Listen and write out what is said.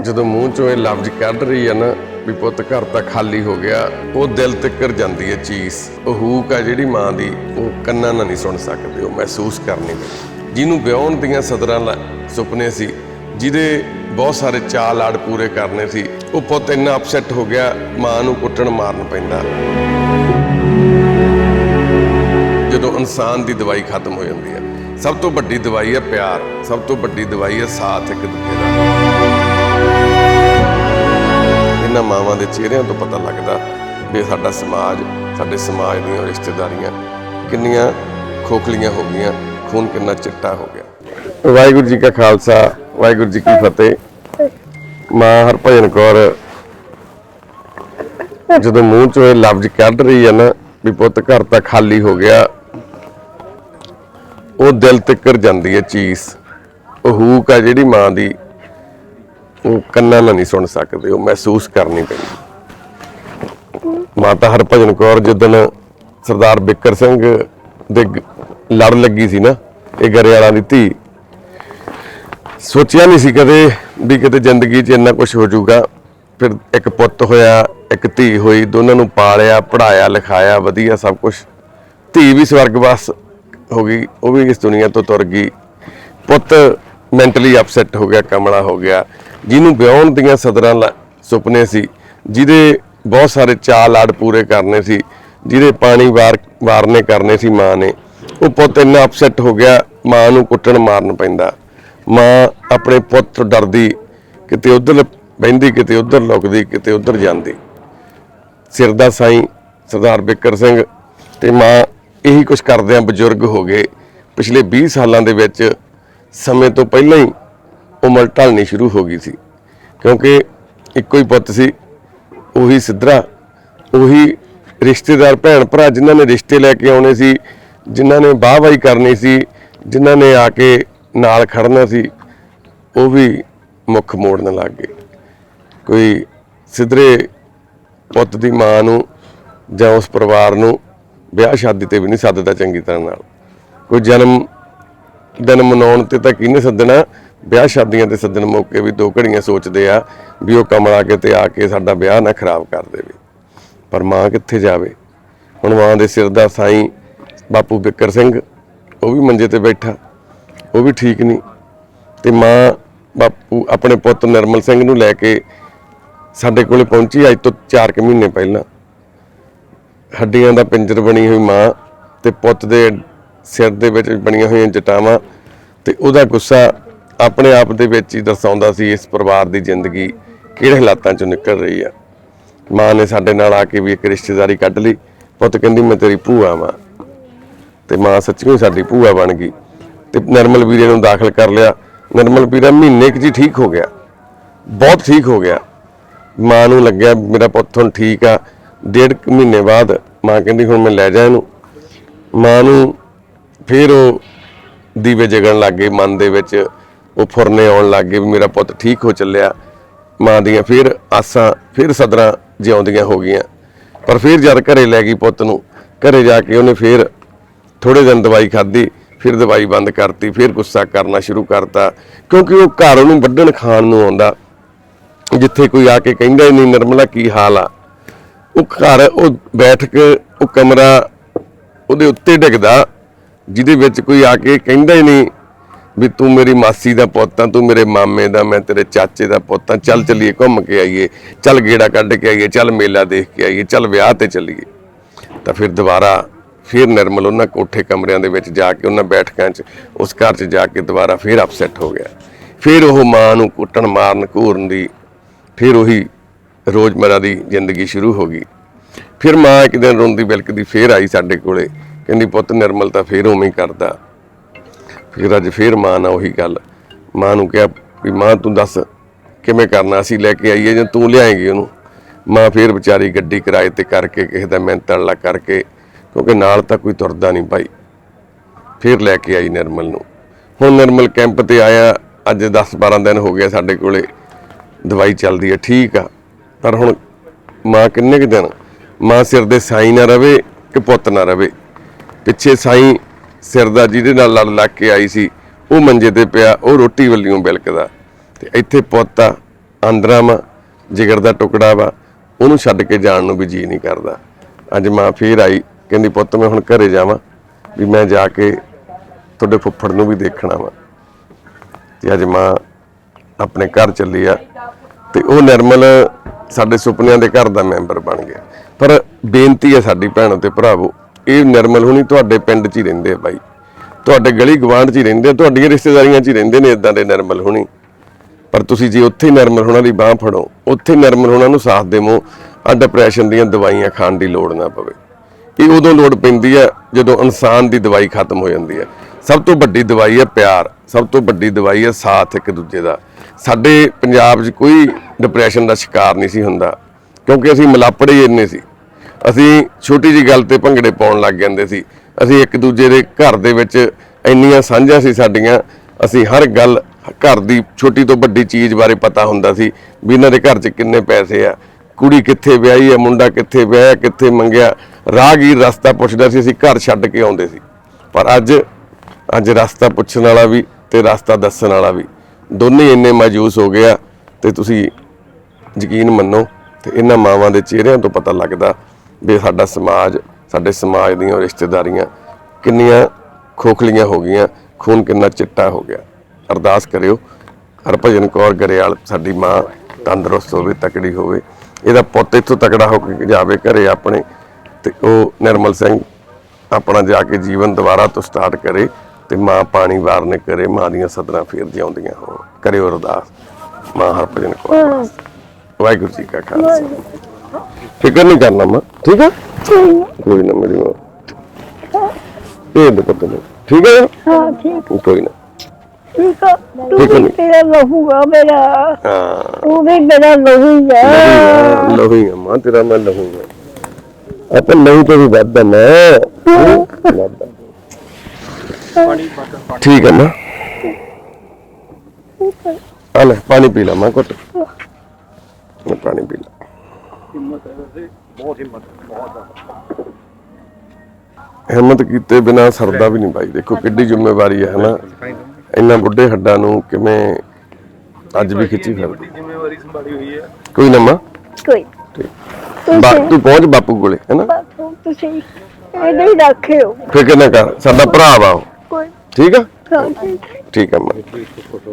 ਜਦੋਂ ਮੂੰਹ ਚੋਂ ਇਹ ਲਫ਼ਜ਼ ਕੱਢ ਰਹੀ ਹੈ ਨਾ ਵੀ ਪੁੱਤ ਘਰ ਤਾਂ ਖਾਲੀ ਹੋ ਗਿਆ, ਉਹ ਦਿਲ ਤੇ ਜਾਂਦੀ ਹੈ ਚੀਜ਼। ਉਹ ਹੂਕ ਆ ਜਿਹੜੀ ਮਾਂ ਦੀ, ਉਹ ਕੰਨਾਂ ਨਾਲ ਨਹੀਂ ਸੁਣ ਸਕਦੇ, ਉਹ ਮਹਿਸੂਸ ਕਰਨੀ ਪੈਂਦੀ। ਜਿਹਨੂੰ ਵਿਆਹਣ ਦੀਆਂ ਸਦਰਾਂ ਲ- ਸੁਪਨੇ ਸੀ, ਜਿਹਦੇ ਬਹੁਤ ਸਾਰੇ ਚਾਅ ਲਾੜ ਪੂਰੇ ਕਰਨੇ ਸੀ, ਉਹ ਪੁੱਤ ਇੰਨਾ ਅਪਸੈਟ ਹੋ ਗਿਆ, ਮਾਂ ਨੂੰ ਕੁੱਟਣ ਮਾਰਨ ਪੈਂਦਾ। ਜਦੋਂ ਇਨਸਾਨ ਦੀ ਦਵਾਈ ਖਤਮ ਹੋ ਜਾਂਦੀ ਹੈ ਸਭ ਤੋਂ ਵੱਡੀ ਦਵਾਈ ਹੈ ਪਿਆਰ, ਸਭ ਤੋਂ ਵੱਡੀ ਦਵਾਈ ਹੈ ਸਾਥ ਇੱਕ ਦੂਜੇ ਦਾ। ਇਹਨਾਂ ਮਾਵਾਂ ਦੇ ਚਿਹਰਿਆਂ ਤੋਂ ਪਤਾ ਲੱਗਦਾ ਵੀ ਸਾਡਾ ਸਮਾਜ, ਸਾਡੇ ਸਮਾਜ ਦੀਆਂ ਰਿਸ਼ਤੇਦਾਰੀਆਂ ਕਿੰਨੀਆਂ ਖੋਖਲੀਆਂ ਹੋ ਗਈਆਂ, ਖੂਨ ਕਿੰਨਾ ਚਿੱਟਾ ਹੋ ਗਿਆ। ਵਾਹਿਗੁਰੂ ਜੀ ਕਾ ਖਾਲਸਾ, ਵਾਹਿਗੁਰੂ ਜੀ ਕੀ ਫਤਿਹ। ਮਾਂ ਹਰਭਜਨ ਕੌਰ, ਜਦੋਂ ਮੂੰਹ ਚੋਂ ਇਹ ਲਫ਼ਜ਼ ਕੱਢ ਰਹੀ ਹੈ ਨਾ ਵੀ ਪੁੱਤ ਘਰ ਤਾਂ ਖਾਲੀ ਹੋ ਗਿਆ, ਉਹ ਦਿਲ ਤੇ ਜਾਂਦੀ ਹੈ ਚੀਸ ਉਹ ਹੂਕ ਆ ਜਿਹੜੀ ਮਾਂ ਦੀ। ਉਹ ਕੰਨਾਂ ਨਾਲ ਨਹੀਂ ਸੁਣ ਸਕਦੇ, ਉਹ ਮਹਿਸੂਸ ਕਰਨੀ ਪੈਂਦੀ। ਮਾਤਾ ਹਰਭਜਨ ਕੌਰ ਜਿੱਦਣ ਸਰਦਾਰ ਬਿੱਕਰ ਸਿੰਘ ਦੇ ਲੜ ਲੱਗੀ ਸੀ ਨਾ, ਇਹ ਗਰੇਵਾਲਾਂ ਦੀ ਧੀ, ਸੋਚਿਆ ਨਹੀਂ ਸੀ ਕਦੇ ਵੀ ਕਿਤੇ ਜ਼ਿੰਦਗੀ 'ਚ ਇੰਨਾ ਕੁਝ ਹੋ ਜਾਊਗਾ। ਫਿਰ ਇੱਕ ਪੁੱਤ ਹੋਇਆ, ਇੱਕ ਧੀ ਹੋਈ, ਦੋਨਾਂ ਨੂੰ ਪਾਲਿਆ ਪੜਾਇਆ ਲਿਖਾਇਆ, ਵਧੀਆ ਸਭ ਕੁਝ ਧੀ ਵੀ ਸਵਰਗਵਾਸ ਹੋ ਗਈ, ਉਹ ਵੀ ਇਸ ਦੁਨੀਆ ਤੋਂ ਤੁਰ ਗਈ। ਪੁੱਤ ਮੈਂਟਲੀ ਅਪਸੈਟ ਹੋ ਗਿਆ, ਕਮਲਾ ਹੋ ਗਿਆ। ਜਿਹਨੂੰ ਵਿਆਹਣ ਦੀਆਂ ਸਦਰਾਂ ਲ- ਸੁਪਨੇ ਸੀ, ਜਿਹਦੇ ਬਹੁਤ ਸਾਰੇ ਚਾਅ ਲਾੜ ਪੂਰੇ ਕਰਨੇ ਸੀ, ਜਿਹਦੇ ਪਾਣੀ ਵਾਰ ਵਾਰਨੇ ਕਰਨੇ ਸੀ ਮਾਂ ਨੇ। ਉਹ ਪੁੱਤ ਇੰਨਾ ਅਪਸੈਟ ਹੋ ਗਿਆ, ਮਾਂ ਨੂੰ ਕੁੱਟਣ ਮਾਰਨ ਪੈਂਦਾ। ਮਾਂ ਆਪਣੇ ਪੁੱਤ ਤੋਂ ਡਰਦੀ, ਕਿਤੇ ਉਧਰ ਬਹਿੰਦੀ, ਕਿਤੇ ਉਧਰ ਲੁਕਦੀ, ਕਿਤੇ ਉਧਰ ਜਾਂਦੀ। ਸਿਰ ਦਾ ਸਾਈਂ ਸਰਦਾਰ ਬਿੱਕਰ ਸਿੰਘ ਤੇ ਮਾਂ ਇਹੀ ਕੁਝ ਕਰਦਿਆਂ ਬਜ਼ੁਰਗ ਹੋ ਗਏ। ਪਿਛਲੇ 20 ਸਾਲਾਂ ਦੇ ਵਿੱਚ ਸਮੇਂ ਤੋਂ ਪਹਿਲਾਂ ਹੀ ਉਮਰ ਢਲਣੀ ਸ਼ੁਰੂ ਹੋ ਗਈ ਸੀ। ਕਿਉਂਕਿ ਇੱਕੋ ਹੀ ਪੁੱਤ ਸੀ, ਉਹੀ ਸਿੱਧਰਾ, ਉਹੀ ਰਿਸ਼ਤੇਦਾਰ ਭੈਣ ਭਰਾ ਜਿਨ੍ਹਾਂ ਨੇ ਰਿਸ਼ਤੇ ਲੈ ਕੇ ਆਉਣੇ ਸੀ, ਜਿਨ੍ਹਾਂ ਨੇ ਵਾਹਵਾਈ ਕਰਨੀ ਸੀ, ਜਿਨ੍ਹਾਂ ਨੇ ਆ ਕੇ ਨਾਲ ਖੜਨਾ ਸੀ, ਉਹ ਵੀ ਮੁੱਖ ਮੋੜਨ ਲੱਗ ਗਏ। ਕੋਈ ਸਿੱਧਰੇ ਪੁੱਤ ਦੀ ਮਾਂ ਨੂੰ ਜਾਂ ਉਸ ਪਰਿਵਾਰ ਨੂੰ ਵਿਆਹ ਸ਼ਾਦੀ ਤੇ ਵੀ ਨਹੀਂ ਸੱਦਦਾ ਚੰਗੀ ਤਰ੍ਹਾਂ ਨਾਲ। ਕੋਈ ਜਨਮ ਦਿਨ ਮਨਾਉਣ ਤੇ ਤਾਂ ਕਿਹਨੇ ਸੱਦਣਾ? ਵਿਆਹ ਸ਼ਾਦੀਆਂ ਦੇ ਸੱਦਣ ਮੌਕੇ ਵੀ ਦੋ ਘੜੀਆਂ ਸੋਚਦੇ ਆ ਵੀ ਉਹ ਕਮਲਾ ਕਿਤੇ ਆ ਕੇ ਸਾਡਾ ਵਿਆਹ ਨਾ ਖਰਾਬ ਕਰ ਦੇਵੇ। ਪਰ ਮਾਂ ਕਿੱਥੇ ਜਾਵੇ? ਹੁਣ ਮਾਂ ਦੇ ਸਿਰ ਦਾ ਸਾਈਂ ਬਾਪੂ ਬਿੱਕਰ ਸਿੰਘ, ਉਹ ਵੀ ਮੰਜੇ ਤੇ ਬੈਠਾ, ਉਹ ਵੀ ਠੀਕ ਨਹੀਂ। ਤੇ ਮਾਂ ਬਾਪੂ ਆਪਣੇ ਪੁੱਤ ਨਿਰਮਲ ਸਿੰਘ ਨੂੰ ਲੈ ਕੇ ਸਾਡੇ ਕੋਲੇ ਪਹੁੰਚੀ ਅੱਜ ਤੋਂ 4 ਕੁ ਮਹੀਨੇ ਪਹਿਲਾਂ। ਹੱਡੀਆਂ ਦਾ ਪਿੰਜਰ ਬਣੀ ਹੋਈ ਮਾਂ ਤੇ ਪੁੱਤ ਦੇ ਸਿਰ ਦੇ ਵਿੱਚ ਬਣੀਆਂ ਹੋਈਆਂ ਜਟਾਵਾਂ ਤੇ ਉਹਦਾ ਗੁੱਸਾ ਆਪਣੇ ਆਪ ਦੇ ਵਿੱਚ ਹੀ ਦਰਸਾਉਂਦਾ ਸੀ ਇਸ ਪਰਿਵਾਰ ਦੀ ਜ਼ਿੰਦਗੀ ਕਿਹੜੇ ਹਾਲਾਤਾਂ ਚੋਂ ਨਿਕਲ ਰਹੀ ਆ। ਮਾਂ ਨੇ ਸਾਡੇ ਨਾਲ ਆ ਕੇ ਵੀ ਇੱਕ ਰਿਸ਼ਤੇਦਾਰੀ ਕੱਢ ਲਈ। ਪੁੱਤ ਕਹਿੰਦੀ, ਮੈਂ ਤੇਰੀ ਭੂਆ ਵਾਂ। ਤੇ ਮਾਂ ਸੱਚੀ ਸਾਡੀ ਭੂਆ ਬਣ ਗਈ ਤੇ ਨਰਮਲ ਵੀਰੇ ਨੂੰ ਦਾਖਲ ਕਰ ਲਿਆ। ਨਰਮਲ ਵੀਰਾ ਮਹੀਨੇ ਕੁ ਜੀ ਠੀਕ ਹੋ ਗਿਆ। ਬਹੁਤ ਠੀਕ ਹੋ ਗਿਆ। ਮਾਂ ਨੂੰ ਲੱਗਿਆ, ਮੇਰਾ ਪੁੱਤ ਹੁਣ ਠੀਕ ਆ। ਡੇਢ ਕੁ ਮਹੀਨੇ ਬਾਅਦ ਮਾਂ ਕਹਿੰਦੀ, ਹੁਣ ਮੈਂ ਲੈ ਜਾ ਇਹਨੂੰ। ਮਾਂ ਨੂੰ ਫਿਰ ਉਹ ਦੀਵੇ ਜਗਣ ਲੱਗ ਗਏ ਮਨ ਦੇ ਵਿੱਚ। ਉਹ ਫੁਰਨੇ ਆਉਣ ਲੱਗ ਗਏ ਵੀ ਮੇਰਾ ਪੁੱਤ ਠੀਕ ਹੋ ਚੱਲਿਆ। ਮਾਂ ਦੀਆਂ ਫਿਰ ਆਸਾਂ ਫਿਰ ਸਦਰਾਂ ਜਿਉਂਦੀਆਂ ਹੋ ਗਈਆਂ। ਪਰ ਫਿਰ ਜਦ ਘਰੇ ਲੈ ਗਈ ਪੁੱਤ ਨੂੰ, ਘਰੇ ਜਾ ਕੇ ਉਹਨੇ ਫਿਰ ਥੋੜੇ ਦਿਨ ਦਵਾਈ ਖਾਧੀ, ਫਿਰ ਦਵਾਈ ਬੰਦ ਕਰਤੀ, ਫਿਰ ਗੁੱਸਾ ਕਰਨਾ ਸ਼ੁਰੂ ਕਰਤਾ। ਕਿਉਂਕਿ ਉਹ ਘਰ ਉਹਨੂੰ ਵੱਢਣ ਖਾਣ ਨੂੰ ਆਉਂਦਾ, ਜਿੱਥੇ ਕੋਈ ਆ ਕੇ ਕਹਿੰਦਾ ਹੀ ਨਹੀਂ, ਨਰਮਲਾ, ਕੀ ਹਾਲ ਆ? ਉਹ ਘਰ ਉਹ ਬੈਠ ਕੇ ਉਹ ਕਮਰਾ ਉਹਦੇ ਉੱਤੇ ਡਿੱਗਦਾ, ਜਿਹਦੇ ਵਿੱਚ ਕੋਈ ਆ ਕੇ ਕਹਿੰਦਾ ਹੀ ਨਹੀਂ ਵੀ ਤੂੰ ਮੇਰੀ ਮਾਸੀ ਦਾ ਪੁੱਤ ਆ, ਤੂੰ ਮੇਰੇ ਮਾਮੇ ਦਾ, ਮੈਂ ਤੇਰੇ ਚਾਚੇ ਦਾ ਪੁੱਤ ਆ। ਚੱਲ ਚੱਲੀਏ, ਘੁੰਮ ਕੇ ਆਈਏ। ਚੱਲ ਗੇੜਾ ਕੱਢ ਕੇ ਆਈਏ, ਚੱਲ ਮੇਲਾ ਦੇਖ ਕੇ ਆਈਏ, ਚੱਲ ਵਿਆਹ ਤੇ ਚੱਲੀਏ। ਤਾਂ ਫਿਰ ਦੁਬਾਰਾ ਫਿਰ ਨਿਰਮਲ ਉਹਨਾਂ ਕੋਠੇ ਕਮਰਿਆਂ ਦੇ ਵਿੱਚ ਜਾ ਕੇ, ਉਹਨਾਂ ਬੈਠਕਾਂ 'ਚ, ਉਸ ਘਰ 'ਚ ਜਾ ਕੇ ਦੁਬਾਰਾ ਫਿਰ ਅਪਸੈਟ ਹੋ ਗਿਆ। ਫਿਰ ਉਹ ਮਾਂ ਨੂੰ ਕੁੱਟਣ, ਮਾਰਨ, ਘੂਰਨ ਦੀ ਫਿਰ ਉਹੀ ਰੋਜ਼ਮਰਾ ਦੀ ਜ਼ਿੰਦਗੀ ਸ਼ੁਰੂ ਹੋ ਗਈ। ਫਿਰ ਮਾਂ ਇੱਕ ਦਿਨ ਰੋਂਦੀ ਬਿਲਕਦੀ, ਫੇਰ ਆਈ ਸਾਡੇ ਕੋਲੇ। ਕਹਿੰਦੀ, ਪੁੱਤ, ਨਿਰਮਲ ਤਾਂ ਫੇਰ ਉਵੇਂ ਹੀ ਕਰਦਾ। ਫਿਰ ਅੱਜ ਫੇਰ ਮਾਂ ਨਾਲ ਉਹੀ ਗੱਲ। ਮਾਂ ਨੂੰ ਕਿਹਾ ਵੀ ਮਾਂ ਤੂੰ ਦੱਸ, ਕਿਵੇਂ ਕਰਨਾ? ਅਸੀਂ ਲੈ ਕੇ ਆਈਏ ਜਾਂ ਤੂੰ ਲਿਆਏਂਗੀ ਉਹਨੂੰ? ਮਾਂ ਫੇਰ ਵਿਚਾਰੀ ਗੱਡੀ ਕਿਰਾਏ ਤੇ ਕਰਕੇ, ਕਿਸੇ ਦਾ ਮਿਹਨਤ ਵਾਲਾ ਕਰਕੇ, ਕਿਉਂਕਿ ਨਾਲ ਤਾਂ ਕੋਈ ਤੁਰਦਾ ਨਹੀਂ ਭਾਈ। ਫੇਰ ਲੈ ਕੇ ਆਈ ਨਿਰਮਲ ਨੂੰ। ਹੁਣ ਨਿਰਮਲ ਕੈਂਪ ਤੇ ਆਇਆ, ਅੱਜ 10 12 ਦਿਨ ਹੋ ਗਏ ਸਾਡੇ ਕੋਲੇ। ਦਵਾਈ ਚੱਲਦੀ ਹੈ ਠੀਕ ਆ। ਪਰ ਹੁਣ ਮਾਂ ਕਿੰਨੇ ਕੁ ਦਿਨ? ਮਾਂ ਸਿਰ ਦੇ ਸਾਈ ਨਾ ਰਵੇ ਕਿ ਪੁੱਤ ਨਾ ਰਵੇ। ਪਿੱਛੇ ਸਾਈ ਸਿਰ ਦਾ ਜਿਹਦੇ ਨਾਲ ਲੜ ਲੱਗ ਕੇ ਆਈ ਸੀ, ਉਹ ਮੰਜੇ ਤੇ ਪਿਆ, ਉਹ ਰੋਟੀ ਵੱਲੀਆਂ ਬਿਲਕਦਾ। ਤੇ ਇੱਥੇ ਪੁੱਤ ਆ ਆਂਦਰਾ ਵਾ, ਜਿਗਰ ਦਾ ਟੁਕੜਾ ਵਾ, ਉਹਨੂੰ ਛੱਡ ਕੇ ਜਾਣ ਨੂੰ ਵੀ ਜੀ ਨਹੀਂ ਕਰਦਾ। ਅੱਜ ਮਾਂ ਫੇਰ ਆਈ, ਕਹਿੰਦੀ, ਪੁੱਤ, ਮੈਂ ਹੁਣ ਘਰੇ ਜਾਵਾਂ, ਵੀ ਮੈਂ ਜਾ ਕੇ ਤੁਹਾਡੇ ਫੁੱਫੜ ਨੂੰ ਵੀ ਦੇਖਣਾ ਵਾ। ਤੇ ਅੱਜ ਮਾਂ ਆਪਣੇ ਘਰ ਚੱਲੀ ਆ, ਤੇ ਉਹ ਨਿਰਮਲ ਸਾਡੇ ਸੁਪਨਿਆਂ ਦੇ ਘਰ ਦਾ ਮੈਂਬਰ ਬਣ ਗਿਆ। ਪਰ ਬੇਨਤੀ ਹੈ ਸਾਡੀ ਭੈਣੋ ਤੇ ਭਰਾਵੋ ਇਹ ਨਿਰਮਲ ਹੁਣੀ ਤੁਹਾਡੇ ਪਿੰਡ 'ਚ ਹੀ ਰਹਿੰਦੇ ਆ ਬਾਈ। ਤੁਹਾਡੇ ਗਲੀ ਗਵਾਂਢ 'ਚ ਹੀ ਰਹਿੰਦੇ ਆ, ਤੁਹਾਡੀਆਂ ਰਿਸ਼ਤੇਦਾਰੀਆਂ 'ਚ ਹੀ ਰਹਿੰਦੇ ਨੇ ਇਦਾਂ ਦੇ ਨਿਰਮਲ ਹੁਣੀ। ਪਰ ਤੁਸੀਂ ਜੇ ਉੱਥੇ ਹੀ ਨਿਰਮਲ ਹੋਣਾ ਦੀ ਬਾਹ ਫੜੋ, ਉੱਥੇ ਨਿਰਮਲ ਹੋਣਾ ਨੂੰ ਸਾਥ ਦੇਵੋ, ਆ ਡਿਪਰੈਸ਼ਨ ਦੀਆਂ ਦਵਾਈਆਂ ਖਾਣ ਦੀ ਲੋੜ ਨਾ ਪਵੇ। ਇਹ ਉਦੋਂ ਲੋੜ ਪੈਂਦੀ ਹੈ ਜਦੋਂ ਇਨਸਾਨ ਦੀ ਦਵਾਈ ਖਤਮ ਹੋ ਜਾਂਦੀ ਹੈ ਸਭ ਤੋਂ ਵੱਡੀ ਦਵਾਈ ਹੈ ਪਿਆਰ, ਸਭ ਤੋਂ ਵੱਡੀ ਦਵਾਈ ਹੈ ਸਾਥ ਇੱਕ ਦੂਜੇ ਦਾ। ਸਾਡੇ ਪੰਜਾਬ 'ਚ ਕੋਈ ਡਿਪਰੈਸ਼ਨ ਦਾ ਸ਼ਿਕਾਰ ਨਹੀਂ ਸੀ ਹੁੰਦਾ, ਕਿਉਂਕਿ ਅਸੀਂ ਮਲਾਪੜੇ ਹੀ ਇੰਨੇ ਸੀ। ਅਸੀਂ ਛੋਟੀ ਜੀ ਗੱਲ ਤੇ ਭੰਗੜੇ ਪਾਉਣ ਲੱਗ ਜਾਂਦੇ ਸੀ। ਅਸੀਂ ਇੱਕ ਦੂਜੇ ਦੇ ਘਰ ਦੇ ਵਿੱਚ ਇੰਨੀਆਂ ਸਾਂਝਾਂ ਸੀ ਸਾਡੀਆਂ, ਅਸੀਂ ਹਰ ਗੱਲ ਘਰ ਦੀ ਛੋਟੀ ਤੋਂ ਵੱਡੀ ਚੀਜ਼ ਬਾਰੇ ਪਤਾ ਹੁੰਦਾ ਸੀ ਵੀ ਇਹਨਾਂ ਦੇ ਘਰ 'ਚ ਕਿੰਨੇ ਪੈਸੇ ਆ, ਕੁੜੀ ਕਿੱਥੇ ਵਿਆਹੀ ਹੈ ਮੁੰਡਾ ਕਿੱਥੇ ਵਿਆਹਿਆ, ਕਿੱਥੇ ਮੰਗਿਆ। ਰਾਹਗੀਰ ਰਸਤਾ ਪੁੱਛਦਾ ਸੀ, ਅਸੀਂ ਘਰ ਛੱਡ ਕੇ ਆਉਂਦੇ ਸੀ। ਪਰ ਅੱਜ ਅੱਜ ਰਸਤਾ ਪੁੱਛਣ ਵਾਲਾ ਵੀ ਤੇ ਰਸਤਾ ਦੱਸਣ ਵਾਲਾ ਵੀ ਦੋਨੇ ਇੰਨੇ ਮਾਯੂਸ ਹੋ ਗਿਆ ਤੇ ਤੁਸੀਂ ਯਕੀਨ ਮੰਨੋ ਤੇ ਇਹਨਾਂ ਮਾਵਾਂ ਦੇ ਚਿਹਰਿਆਂ ਤੋਂ ਪਤਾ ਲੱਗਦਾ ਵੀ ਸਾਡਾ ਸਮਾਜ ਸਾਡੇ ਸਮਾਜ ਦੀਆਂ ਰਿਸ਼ਤੇਦਾਰੀਆਂ ਕਿੰਨੀਆਂ ਖੋਖਲੀਆਂ ਹੋ ਗਈਆਂ ਖੂਨ ਕਿੰਨਾ ਚਿੱਟਾ ਹੋ ਗਿਆ। ਅਰਦਾਸ ਕਰਿਓ ਹਰਭਜਨ ਕੌਰ ਗਰੇਵਾਲ ਸਾਡੀ ਮਾਂ ਤੰਦਰੁਸਤ ਹੋਵੇ ਤਕੜੀ ਹੋਵੇ। ਇਹਦਾ ਪੁੱਤ ਇੱਥੋਂ ਤਕੜਾ ਹੋ ਕੇ ਜਾਵੇ ਘਰੇ ਆਪਣੇ ਤੇ ਉਹ ਨਿਰਮਲ ਸਿੰਘ ਆਪਣਾ ਜਾ ਕੇ ਜੀਵਨ ਦੁਬਾਰਾ ਤੋਂ ਸਟਾਰਟ ਕਰੇ ਤੇ ਮਾਂ ਪਾਣੀ ਵਾਰਨੇ ਕਰੇ ਮਾਂ ਦੀਆਂ ਸਦਰਾਂ ਫੇਰ ਜਿਉਂਦੀਆਂ ਹੋਣ। ਕਰਿਓ ਅਰਦਾਸ ਮਾਂ ਹਰਭਜਨ ਕੌਰ। ਵਾਹਿਗੁਰੂ ਜੀ ਕਾ ਖਾਲਸਾ। ਫਿਕਰ ਨਹੀਂ ਕਰਨਾ ਮਾਂ ਠੀਕ ਹੈ ਕੋਈ ਨਾ ਮੇਰੀ ਮਾਂ। ਇਹ ਦੇ ਪੁੱਤ ਨੂੰ ਠੀਕ ਹੈ ਹਾਂ ਠੀਕ। ਕੋਈ ਨਾ। ਠੀਕ ਆ। ਤੂੰ ਠੀਕ ਆ ਨੀ। ਤੇਰਾ ਮੇਰਾ। ਹਾਂ। ਤੂੰ ਵੀ ਮੇਰਾ ਲਹੂ ਜਾ ਲਹੂ ਹੀ ਆ ਮਾਂ ਤੇਰਾ ਮੈਂ ਲਹੂ ਆ। ਆਪਾਂ ਲਹੂ ਤੋਂ ਵੀ ਵੱਧ ਆ ਮੈਂ। ਆ। ਠੀਕ ਹੈ ਮਾਂ। ਆ ਲੈ ਪਾਣੀ ਪੀ ਲੈ ਮਾਂ ਘੁੱਟ। ਮੈਂ ਪਾਣੀ ਪੀ ਲਾ। ਹਿੰਮਤ ਕੀਤੇ ਬਿਨਾ ਸਰਦਾ ਵੀ ਨਹੀਂ ਬਾਈ ਦੇਖੋ ਕਿੱਡੀ ਜ਼ਿੰਮੇਵਾਰੀ ਹੈ ਹਨਾ? ਇੰਨਾ ਬੁੱਢੇ ਹੱਡਾਂ ਨੂੰ ਕਿਵੇਂ ਅੱਜ ਵੀ ਖਿੱਚੀ ਫਿਰਦੀ? ਜ਼ਿੰਮੇਵਾਰੀ ਸੰਭਾਲੀ ਹੋਈ ਹੈ। ਕੋਈ ਨਾ ਮਾਂ। ਕੋਈ ਤੂੰ ਪਹੁੰਚ ਬਾਪੂ ਕੋਲੇ ਹੈਨਾ? ਬਾਥੂ ਤੁਸੀਂ ਇਹ ਨਹੀਂ ਰੱਖਿਓ। ਫਿਕਰ ਨਾ ਕਰ ਸਾਡਾ ਭਰਾ ਵਾ ਉਹ। ਕੋਈ ਠੀਕ ਆ? ਹਾਂ ਠੀਕ ਠੀਕ ਆ ਮਾਂ।